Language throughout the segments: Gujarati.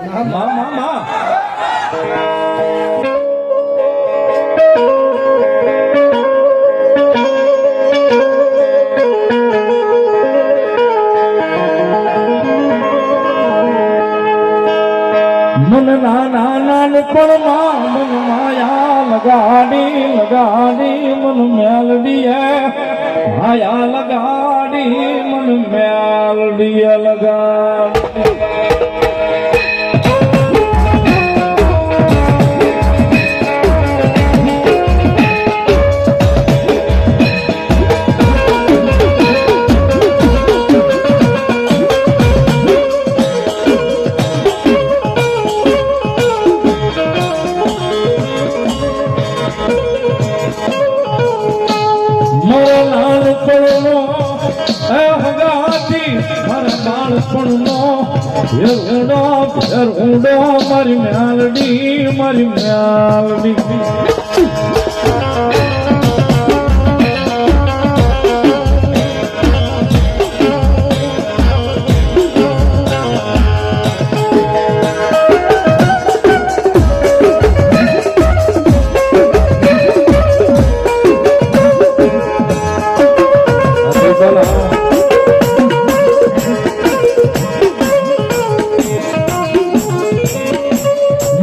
માં માં માં મન નાના નાનપણમાં મન માયા લગાડી લગાડી, મન મેલડી માયા લગાડી મન લગાડી.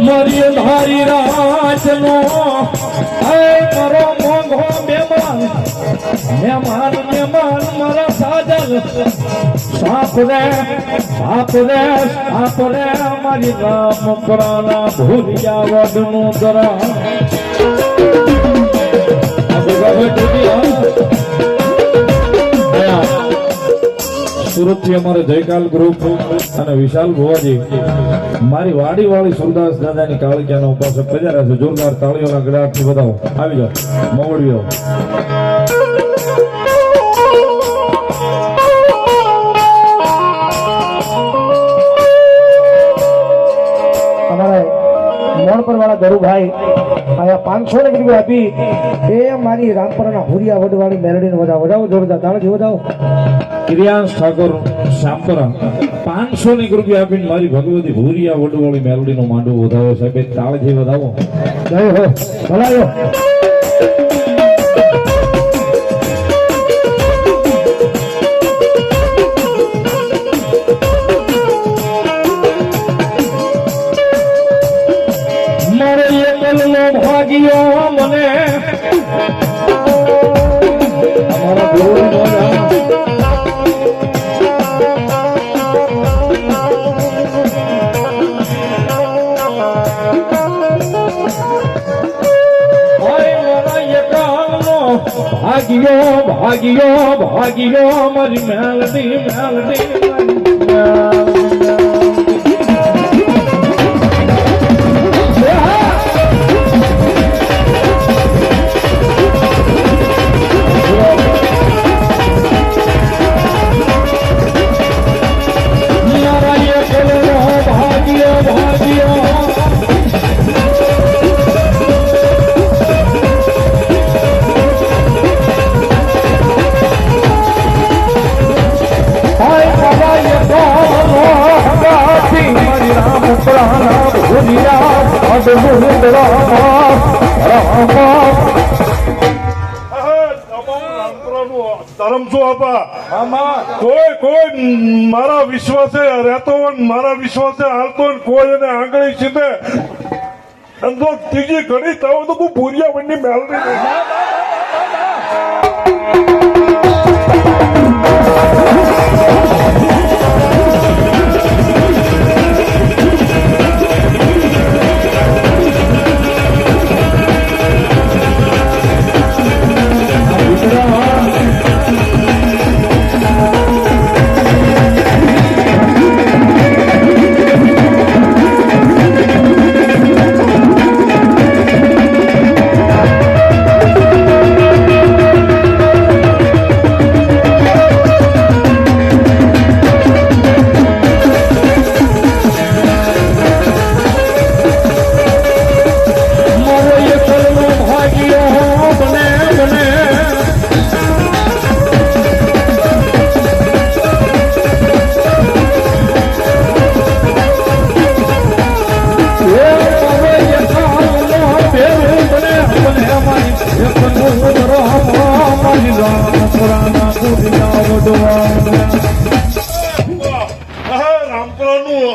મારી ધારી રાજનો મારો મોંઘો મહેમાન મહેમાન મહેમાન, મારા સાજલ. સાપ રે સાપ રે, સાપ ટૂટી સુરતથી અમારે જયકાલ ગ્રુપ અને વિશાલ ભુવાજી. મારી વાડી વાળી સુરદાસ દાદાની કાળિયાના ઉપાસક પધાર્યા છે. જોરદાર તાળીઓના ગડાટથી બતાવો. આવી જાઓ. મોવડીઓ. મોણપર વાળા ગરુભાઈ અહીંયા પાંચસો ને કીધું આપી. એ મારી રામપરાના હુરિયા વડવાળી મેલડીને વધાવો. વધાવો, જોરદાર વધાવો. ક્રિયાંશ ઠાકોર શામપરા પાંચસો ની રૂપિયા આપીને મારી ભગવતી ભૂરિયા વડવાળી મેલડીનો માંડવો વધાવો સાહેબ તાળથી વધાવો જય હો, ભલાયો. ભાગ્યો ભાગ્યો મારી મેલડી કોઈ કોઈ મારા વિશ્વાસે રહેતો મારા વિશ્વાસે હાલતો કોઈ એને આંગળી છીતે અને ત્રીજી ઘડી તો હું ભૂરિયા બની મેળવી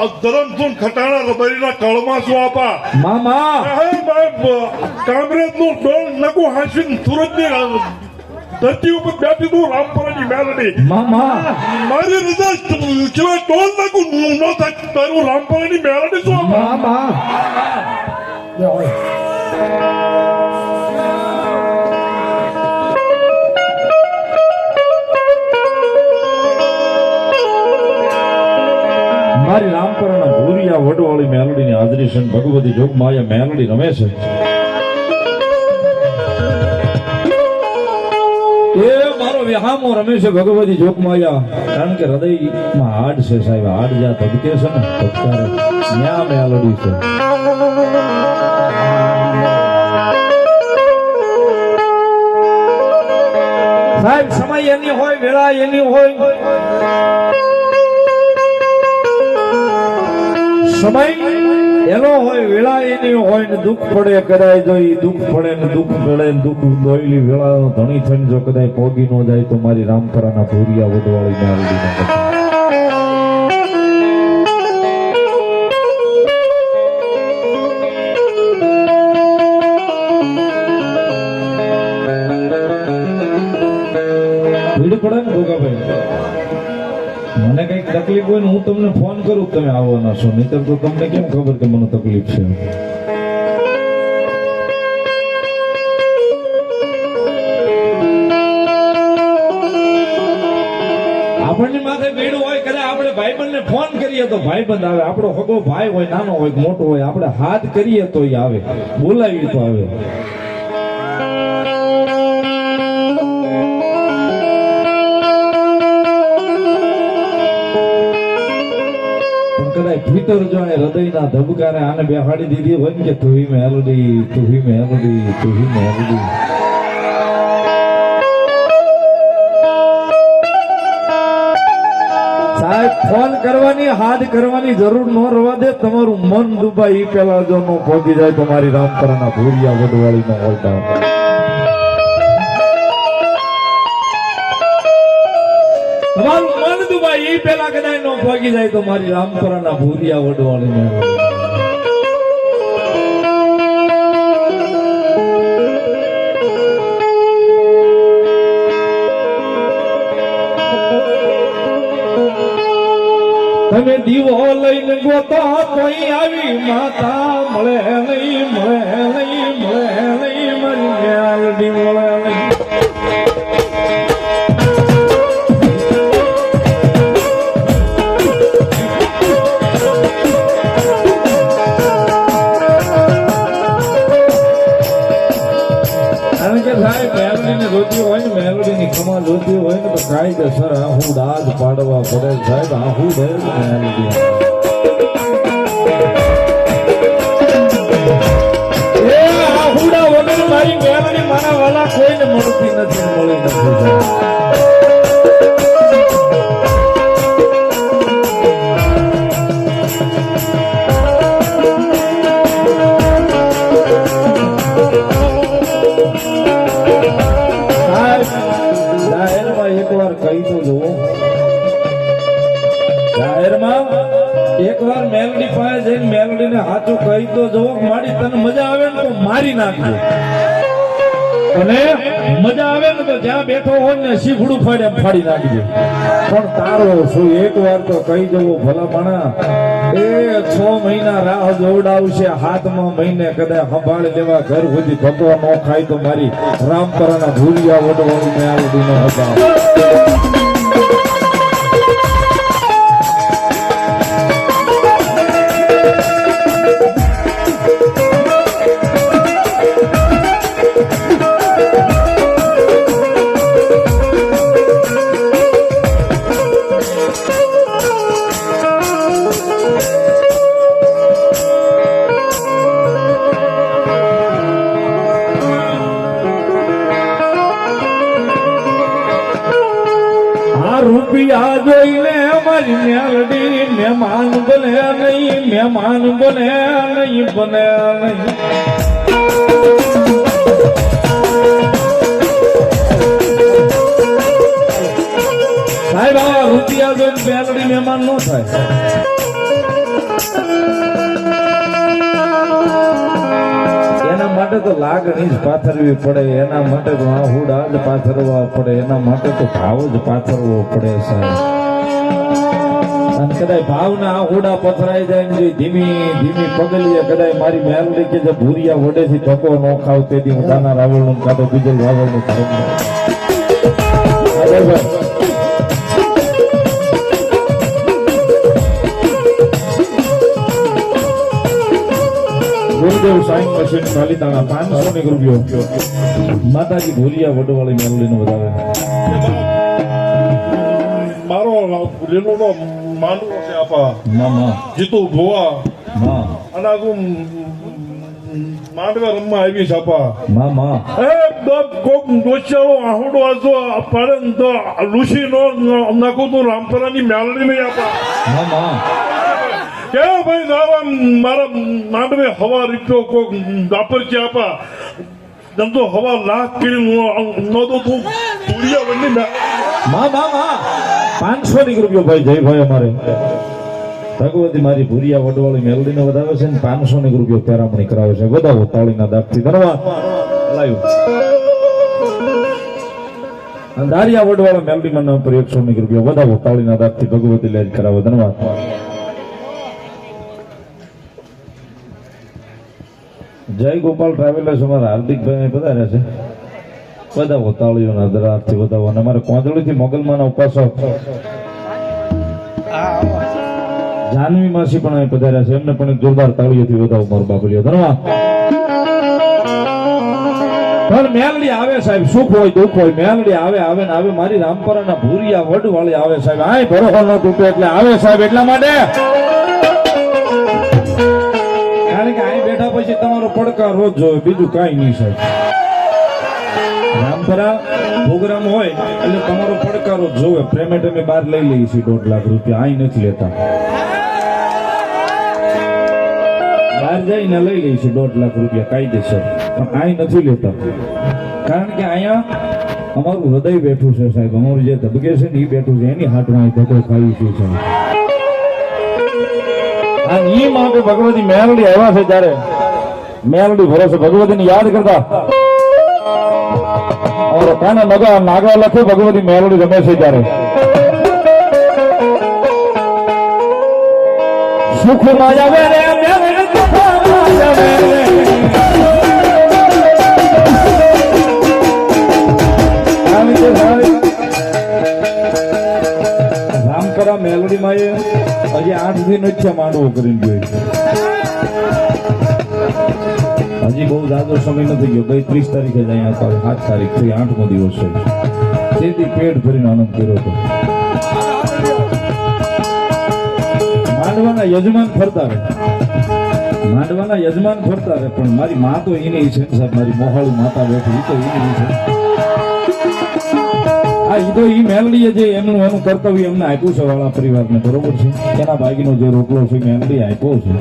રામપરાનું ધરમસુન ખટાણા રબરીના કળમાં શું આપા? મામા! કામરેજનું ડોલ નકુ હાંસીને સુરતની ધરતી ઉપર બેઠી તું રામપુરાની મેલડી મામા! મારી રજા સિવાય ટોલ નાખું ન થાય. તારું રામપુરાની મેલડી શું આપા? મામા! મારી રામપરણ ભૂરિયા વડવાળી મેલડીની હાજરી છે ભગવતી જોગમાં આ મેલડી રમે છે. એ મારો વિહામો રમે છે ભગવતી જોગમાયા કારણ કે હૃદયમાં હાડ છે સાહેબ, હાડ જ્યાં ધબકે છે ને, ધબકારે. ત્યાં મેલડી છે. સાહેબ, સમય એની હોય, વેળા એની હોય. સમય એનો હોય વેળા એની હોય ને દુઃખ પડે, કદાય જો ઈ દુઃખ પડે ને દુઃખ પડે ને દુઃખ દોયલી વેળાનો ધણી થઈને જો કદાય પોગી ન જાય તો મારી રામપરાના ભૂરિયા વડવાળી મેલડી ન ભીડ પડે ને ભોગાભાઈ. મને કંઈક તકલીફ હોય ને હું તમને ફોન કરું તમે તમે આવવાના છો નહીતર તો તમને કેમ ખબર કે મને તકલીફ છે? આપણને માથે બેડું હોય, કદાચ આપણે ભાઈબંધને ફોન કરીએ તો ભાઈબંધ આવે. આપણો હગો ભાઈ હોય, નાનો હોય મોટો હોય, આપણે હાથ કરીએ તો આવે. બોલાવીએ તો આવે. ભીતર જો હૃદયના ધબકારે આને બેહાડી દીધી. હોય કે તુહી મેલડી તુહી મેલડી તુહી મેલડી સાહેબ ફોન કરવાની, હાથ કરવાની જરૂર ન રવા દે. તમારું મન દુબાઈ ઈ પેલા જો નો પહોંચી જાય, તમારી રામપરાના ભૂરિયા વડવાળી નો હોય તમારું મન દુબાઈ, ઈ પેલા કદાચ નો પહોંચી જાય તો મારી રામપરાના ભૂરિયા વડવાની તમે દીવો લઈને ગોતો કોઈ આવી, માતા મળે નહીં મળે નહીં ને સર, હું દાજ પાડવા પડે સાહેબ હે મેલડી મારા વાલા કોઈને મળતી નથી, મળી નથી મારી નાખજો અને મજા આવે ને તો જ્યાં બેઠો હોય ને શીખડું ફાડે ફાડી નાખજે. પણ તારો શું એક વાર તો કહી જવું ભલા માણા એ છ મહિના રાહ જોવડાવશે, હાથમાં મહિને કદાચ સંભાળી લેવા ઘર સુધી ભગવાન ન ખાય તો મારી રામપરાના ભૂલિયા વડવાનું મેળવી ન હતા મહેમાન બને નહીં બને નહીં. સાહેબ, આ રૂપિયા જોઈને મેલડી મહેમાન ન થાય. એના માટે તો લાગણી જ પાથરવી પડે, એના માટે તો આહુડ જ પાથરવા પડે, એના માટે તો ભાવ જ પાથરવો પડે, સાહેબ. કદાચ ભાવના ઓડા પથરાઈ જાય ને ધીમી ધીમી પગલીએ કદાય મારી મેલડી કે જે ભૂરિયા વડેથી ધક્કો ન ખાવ તેથી હું દાના રાવળનું કાતો બીજલ રાવળનું ખાઉં બરાબર ગુરુદેવ સાઈન મશીન પાલિતાણા પાંચસો ની નું મારો રેલુનો માંડવો છે આપા. મામા જીતુ ભોવા. મા અને આ તું માંડવા રમવા આવી છે આપા મામા એ બાપ કોક ડોસિયાળો આહુડો આજો પાડે તો લુસી નો નાખું તું રામપરાની મેલડી નહીં આપા. મામા કે ભાઈ નાવા મારા માંડવે હવા રીતો કોક દાપર છે આપા ધંધો હવા લાખ કરી નો તો તું ધૂળિયા વંડી મા મા મા પાંચસો ની રૂપિયો ભાઈ, જય ભાઈ અમારે. ભગવતી મારી ભૂરિયા વડવાળી મેલડી ને વધાવે છે પાંચસો ની રૂપિયો પેરામણી કરાવે છે. વધાવો તાળીના દાખથી. ધન્યવાદ લાવ્યું દારિયા વડવાળા મેલડી માં પર એકસો ની રૂપિયો વધાવો તાળીના દાખથી ભગવતી લેજ કરાવે. ધન્યવાદ જય ગોપાલ ટ્રાવેલર્સ અમારા હાર્દિકભાઈ પધાર્યા છે. વધાવો તાળીઓના દરારથી વધાવો અને અમારે કોંદળીથી મોગલમાના ઉપાસક જાનવી માસી પણ અહીં પધાર્યા છે. એમને પણ જોરદાર તાળીઓથી વધાવો મારો બાબલિયો ધન્યવાદ. પણ મેલડી આવે સાહેબ. સુખ હોય, દુઃખ હોય. મેલડી આવે આવે ને આવે. મારી રામપરાના ભૂરિયા વડ વાળી આવે સાહેબ. આય ભરોસો ન તૂટે એટલે આવે સાહેબ એટલા માટે. કારણ કે અહીં બેઠા પછી તમારો પડકાર રોજ જોવે. બીજું કાંઈ નહીં સાહેબ. રામપરા પ્રોગ્રામ હોય એટલે તમારો પડકારો જોવે. પ્રેમે ટેમે બહાર લઈ લઈએ છીએ દોઢ લાખ રૂપિયા. અહીં નથી લેતા. બહાર જઈને લઈ લઈએ છીએ દોઢ લાખ રૂપિયા કાયદેસર. પણ અહીં નથી લેતા. કારણ કે અહીંયા અમારું હૃદય બેઠું છે સાહેબ. અમારું જે ધબકે છે ને એ બેઠું છે. એની હાથમાં ધક્કો ખાવી છે આ નિયમ આપે ભગવતી મેલડી આવ્યા છે ત્યારે મેલડી ભરોસે ભગવતીને યાદ કરતા. અમારો કાના નગા નાગા લખે ભગવતી મેલડી રમે છે ત્યારે સુખમાં જાવે રે. રામકરા મેલડીમાં એ હજી આઠ દિન જ છે માંડવો કરી જોઈ હજી બહુ જાદો સમય નથી ગયો. ગઈ ત્રીસ તારીખે જ અહીંયા હતા સાત તારીખથી આઠમો દિવસ છે. તેથી પેટ ભરીને આનંદ કર્યો હતો. માંડવાના યજમાન ફરતા રહે. માંડવાના યજમાન ફરતા રહે, પણ મારી મા તો એની છે સાહેબ, મારી મોહાળું માતા બેઠી, એ તો એની છે. આ ઈ તો ઈ મેલડીએ જે એમનું એનું કર્તવ્ય એમને આપ્યું છે વાળા પરિવારને, બરોબર છે? એના ભાગીનો જે રોટલો છે, મેલડી આપ્યો છે.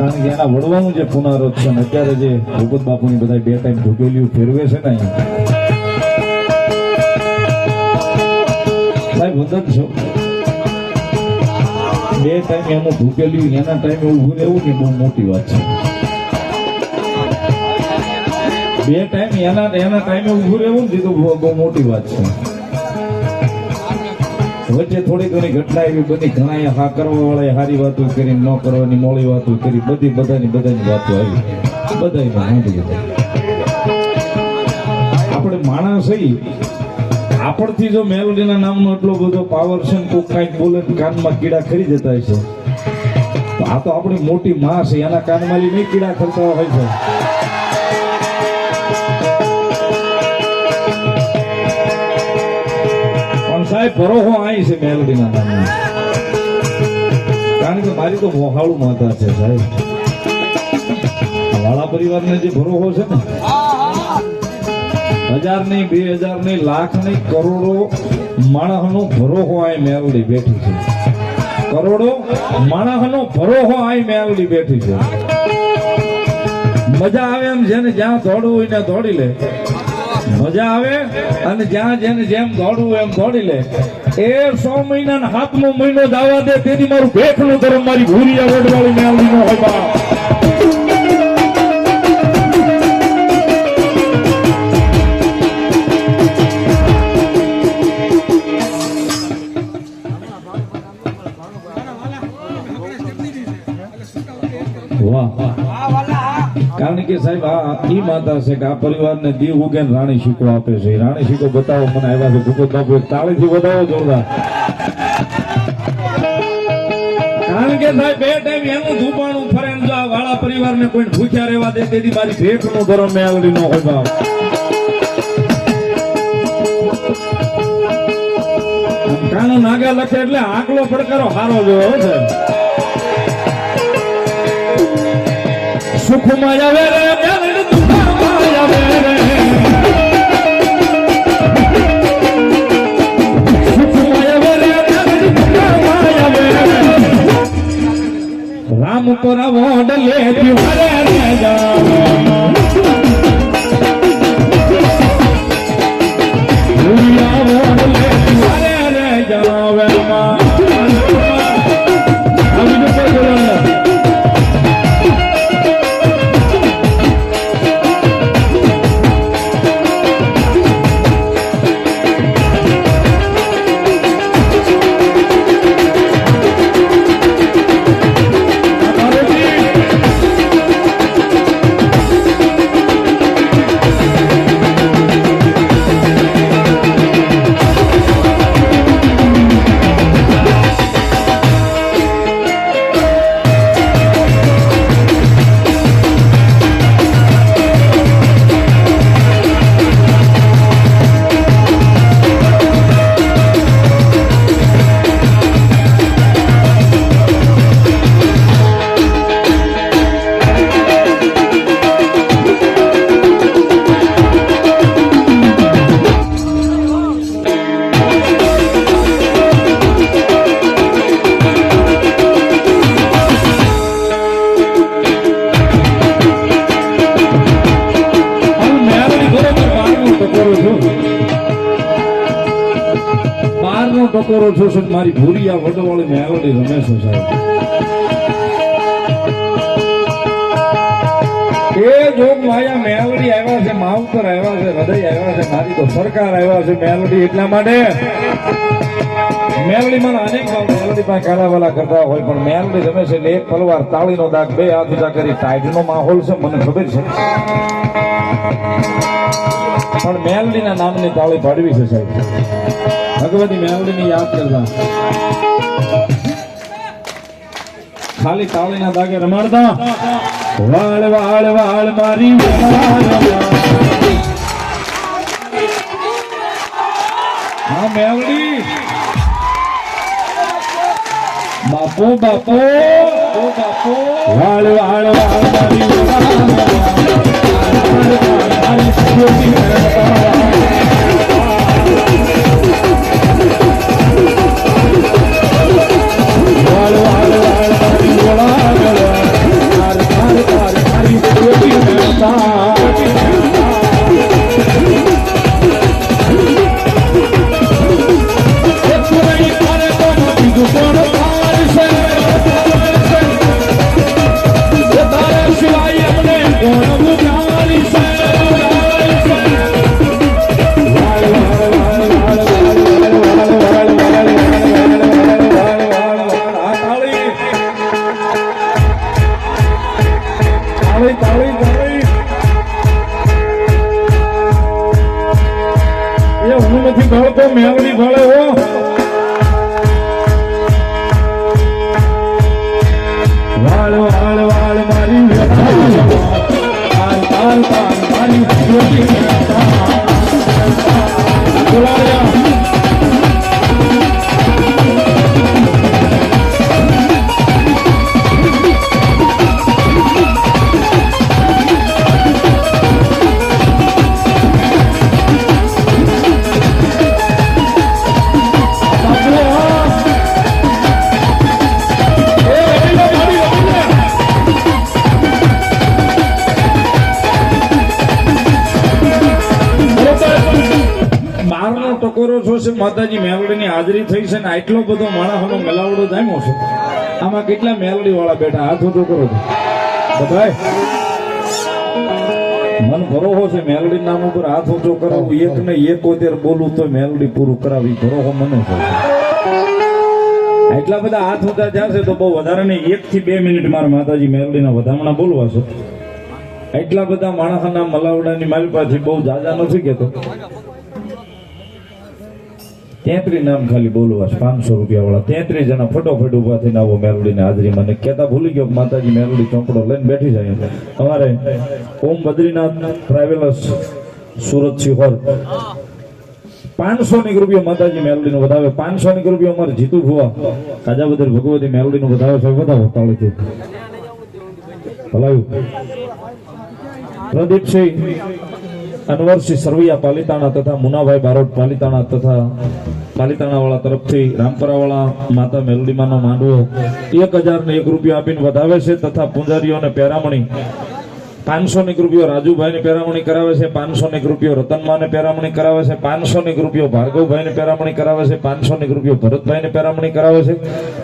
કારણ કે એના વડવાનું જે પુનરોત્થાન અત્યારે જે ભગવત બાપુની બધા બે ટાઈમ ઢોકેલ્યું ફેરવે છે ને સાહેબ વંદન છો? બે ટાઈમ એનું ઢોકેલ્યું એના ટાઈમે ઊભું રહેવું ને બહુ મોટી વાત છે? બે ટાઈમ એના એના ટાઈમે ઊભું રહેવું ને તો બહુ મોટી વાત છે. વચ્ચે થોડી ઘણી ઘટના એવી બધી ઘણા હા કરવા વાળા સારી વાતો કરી, ન કરવાની મોડી વાતો કરી, બધી બધાની બધાની વાતો આવી. બધા. આપણે માણસ આપણથી જો મેલોડીના નામનો એટલો બધો પાવર છે કોક કાંઈક બોલે કાનમાં કીડા ખરી જતા છે આ તો આપણી મોટી માં છે, એના કાનમાં નહીં કીડા ખરતા હોય છે. સાહેબ, ભરોહો આઈ છે મેલોડીના નામે. કારણ કે મારી તો મોહાળું માતા છે સાહેબ. વાળા વાળા પરિવારને જે ભરોહો છે ને હજાર નહીં બે હજાર નહીં લાખ નહીં કરોડો માણસનો ભરોહો આય મેલડી બેઠી છે. કરોડો માણસનો ભરોહો આય મેલડી બેઠી છે. મજા આવે એમ છે ને, જ્યાં દોડવું હોય ત્યાં દોડી લે. મજા આવે અને જ્યાં જેને જેમ દોડવું એમ દોડી લે. એ સો મહિના હાથમો મહિનો દાવા દે, તેથી મારું ભેખનું ધર્મ મારી ભૂરિયા વડવાળી મેળવી નો હોય કે સાહેબ, આ ઈ માતા છે કે આ પરિવારને દીવ ઉગે રાણી શીખો આપે છે. રાણી શીખો બતાવો મને, આવ્યા છે ભૂપત બાપુ તાળીથી બતાવો જોરદાર. કારણ કે સાહેબ બે ટાઈમ એનું ધૂપાણું ફરે જો આ વાળા પરિવારને કોઈ ભૂખ્યા રહેવા દે તેથી મારી ભેખનો ધર્મ મેં આવડી ન હોય બાપ. કાનો નાગા લખે એટલે આંકલો પડકારો હારો જોયો છે સુખમાં આવે રે દુઃખમાં આવે રે. રામ પર વોડ લે રે જાવે જાવે સરકાર આવ્યા છે મેલોડી એટલા માટે. મેલોડી મને અનેક મેલોડી પણ કાલાવાલા કરતા હોય, પણ મેલોડી રમે છે એટલે એક પલવાર તાળીનો દાગ, બે હાથ ઊંચા કરી ટાઈડનો માહોલ છે, મને ખબર છે. પણ મેલડીના નામની તાળી પાડવી છે સાહેબ. ભગવતી મેલડીની યાદ કરતા ખાલી તાળીના દાગે રમાડતા. વાળ વાળ વાળ મારી વાળ હા મેવડી બાપો બાપો બાપો વાળ વાળ વાળ મારી મેલડીની હાજરી થઈ છે ને આટલો બધો માણસનો મેલાવડો જામ્યો છે. આમાં કેટલા મેલડી વાળા બેઠા? હાથ ઊંચો કરો બધાય. મન ભરોહો છે મેલડી નામ ઉપર હાથ ઊંચો કરાવું એક ને એકોતેર બોલું તો મેલડી પૂરું કરાવી. ભરોહો મને એટલા બધા હાથ ઊંચા જશે તો બહુ વધારે નહીં. એક થી બે મિનિટ મારા માતાજી મેલડીના વધામણા બોલવા છે. એટલા બધા માણસના મલાવડાની મારી પાસે બહુ જાજા નથી કેતો. તેત્રી નામ ખાલી બોલવા છે, પાંચસો રૂપિયા વાળા. તેત્રીસ જણા ફટોફટ ઊભા થઈને આવો મેલડીની હાજરી મને કેતા ભૂલી ગયો માતાજી મેલડી ચોપડો લઈને બેઠી જાય અમારે ઓમ બદ્રીનાથ ટ્રાવેલર્સ સુરત શિહોર પાંચસો ની રૂપિયા માતાજી મેલડી નું વધાવે. પાંચસો ની રૂપિયા અમારે જીતુ ભુવા. કાજાબદર ભગવતી મેલડી નું વધાવે છે, વધાવો, તાળીથી. ભલાયું. પ્રદીપસિંહ. અનવરસિંહ સરવૈયા પાલિતાણા તથા મુનાભાઈ બારોટ પાલિતાણા તથા પાલિતાણાવાળા તરફથી રામપરા વાળા માતા મેલડીમાનો માંડવો એક હજાર ને એક રૂપિયા આપીને વધાવે છે તથા પૂંજારીઓને પેરામણી પાંચસો ની રૂપિયો રાજુભાઈ ને પેરામણી કરાવે છે પાંચસો ની રૂપિયો રતનમાને પેરામણી કરાવે છે પાંચસો ની રૂપિયો ભાર્ગવભાઈ ને પેરામણી કરાવે છે પાંચસો ની રૂપિયો ભરતભાઈ ને પેરામણી કરાવે છે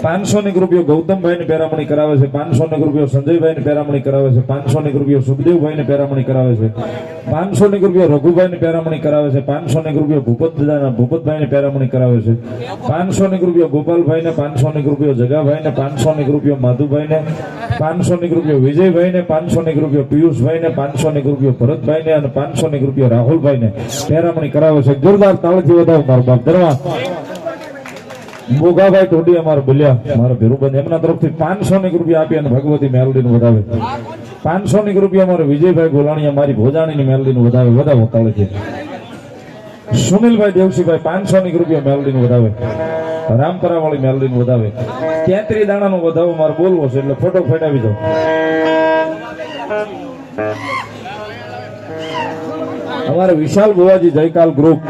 પાંચસો ની રૂપિયો ગૌતમભાઈ ને પેરામણી કરાવે છે પાંચસો ની રૂપિયો સંજયભાઈ ને પેરામણી કરાવે છે પાંચસો ની રૂપિયો સુખદેવભાઈ ને પેરામણી કરાવે છે પાંચસો ની રૂપિયો રઘુભાઈ ને પેરામણી કરાવે છે પાંચસો ની રૂપિયો ભૂપત દાદાના ભૂપતભાઈ ને પેરામણી કરાવે છે પાંચસો ની રૂપિયો ગોપાલભાઈ ને પાંચસો ની રૂપિયો જગાભાઈ ને પાંચસો ની રૂપિયો માધુભાઈ ને પાંચસો ની રૂપિયો વિજયભાઈ ને પાંચસો ની રૂપિયો પિયુષભાઈ ને પાંચસો ની રૂપિયો ભરતભાઈ ને અને પાંચસો ની રૂપિયો રાહુલભાઈ ને પેરામણી કરાવે છે. જોરદાર તાળથી વધાવો મારો બાપ ધરવા. મોગાભાઈ ટોડી અમારે બોલ્યા, મારા ભીરુબંધ એમના તરફથી પાંચસો ની રૂપિયા આપી અને ભગવતી મેલડી નું વધાવે. પાંચસો ની રૂપિયા અમારે વિજયભાઈ ગોલાણી અમારી ભોજાણી ની મેલડી નું વધાવે. વધાવો તાળથી. સુનિલભાઈ દેવસીભાઈ પાંચસો ની રૂપિયા મેલડી નું વધાવે. રામપરા વાળી મેલડી નું વધાવે. તેત્રી દાણા નો વધાવો મારે બોલવો છે, એટલે ફોટો ફેટાવી દો. અમારે વિશાલ ભુવાજી જયકાલ ગ્રુપ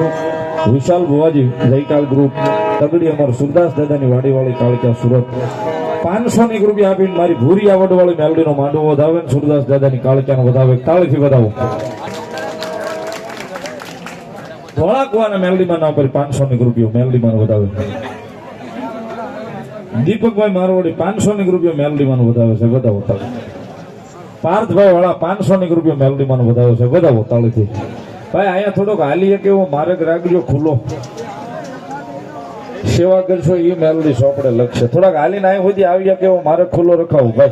વિશાલ ભુવાજી જયકાલ ગ્રુપ તગડી અમારે સુરદાસ દાદાની વાડીવાળી કાળકા સુરત. પાંચસો ની રૂપિયા આપીને મારી ભૂરી આવડ મેલડી નો માંડવો વધાવે ને સુરદાસ દાદાની કાળકા વધાવે. તાળીથી વધાવો. ધોળાકવાના મેલડીમાં ના કરી પાંચસો ની રૂપિયો મેલડીમાં વધાવે. દીપકભાઈ મારવાડી પાંચસો ની રૂપિયો મેલડીમાં વધાવે છે. વધાવો તાળી પાર્થભાઈ વાળા પાંચસો ની રૂપિયો મેલડીમાં વધાવે છે. વધાવો તાળીથી. ભાઈ, અહીંયા થોડોક હાલી કે એવો માર્ગ રાખજો, ખુલ્લો. સેવા કરશો એ મેલડી સોપડે લખશે. થોડાક હાલીને અહીંયા સુધી આવી કે એવો માર્ગ ખુલ્લો રખાવું, ભાઈ.